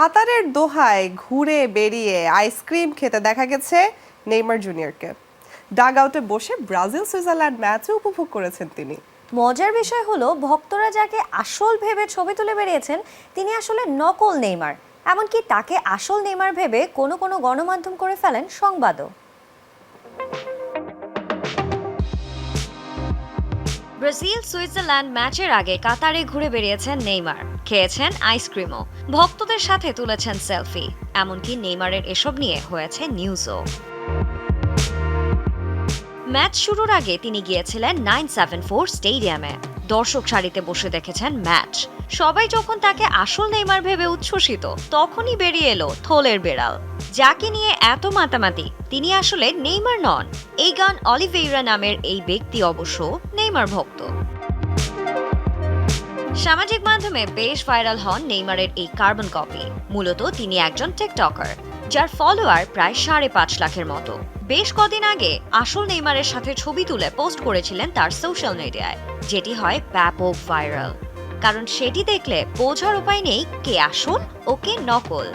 কাতারের দোহায় ঘুরে বেরিয়ে আইসক্রিম খেতে দেখা গেছে নেইমার জুনিয়রকে। ডাগ আউটে বসে ব্রাজিল, সুইজারল্যান্ড ম্যাচে উপভোগ করেছেন তিনি। মজার বিষয় হলো, ভক্তরা যাকে আসল ভেবে ছবি তুলে বেরিয়েছেন, তিনি আসলে নকল নেইমার। এমনকি তাকে আসল নেইমার ভেবে কোনো কোনো গণমাধ্যম করে ফেলেন সংবাদও। ব্রাজিল, সুইজারল্যান্ড ম্যাচের আগে কাতারে ঘুরে বেরিয়েছেন নেইমার। খেয়েছেন আইসক্রিমও ভক্তদের সাথে তুলেছেন সেলফি এমনকি নেইমারের এসব নিয়ে হয়েছে নিউজও ম্যাচ শুরুর আগে তিনি গিয়েছিলেন নাইন সেভেন ফোর স্টেডিয়ামে। দর্শক সারিতে বসে দেখেছেন ম্যাচ। সবাই যখন তাকে আসল নেইমার ভেবে উচ্ছ্বসিত, তখনই বেরিয়ে এলো থোলের বেড়াল। যাকে নিয়ে এত মাতামাতি, তিনি আসলে নেইমার নন। এই গান অলিভেইরা নামের এই ব্যক্তি অবশ্য নেইমার ভক্ত। সামাজিক মাধ্যমে বেশ ভাইরাল হন নেইমারের এই কার্বন কপি। মূলত তিনি একজন টিকটকার, যার ফলোয়ার প্রায় সাড়ে পাঁচ লাখের মতো। বেশ কদিন আগে আসল নেইমারের সাথে ছবি তুলে পোস্ট করেছিলেন তার সোশ্যাল মিডিয়ায়, যেটি হয় ব্যাপক ভাইরাল। কারণ সেটি দেখলে বোঝার উপায় নেই কে আসল ও কে নকল।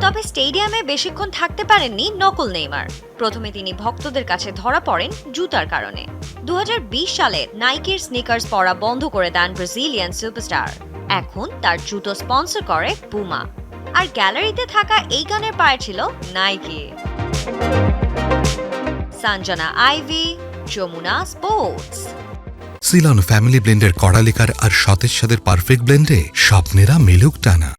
তবে স্টেডিয়ামে বেশিক্ষণ থাকতে পারেননি নকল নেইমার। প্রথমে তিনি ভক্তদের কাছে ধরা পড়েন জুতার কারণে। দু সালে নাইকের স্নিকার্স পরা বন্ধ করে দেন ব্রাজিলিয়ান সুপারস্টার। এখন তার জুতো স্পন্সর করে পুমা। আর গ্যালারিতে থাকা এই গানের পায়ে ছিল Nike. Sanjana Ivy, Jamuna sports. Ceylon family ব্লেন্ডের কড়ালিকার আর সতেজ সাদের পারফেক্ট ব্লেন্ডে স্বপ্নেরা মিলুক টানা।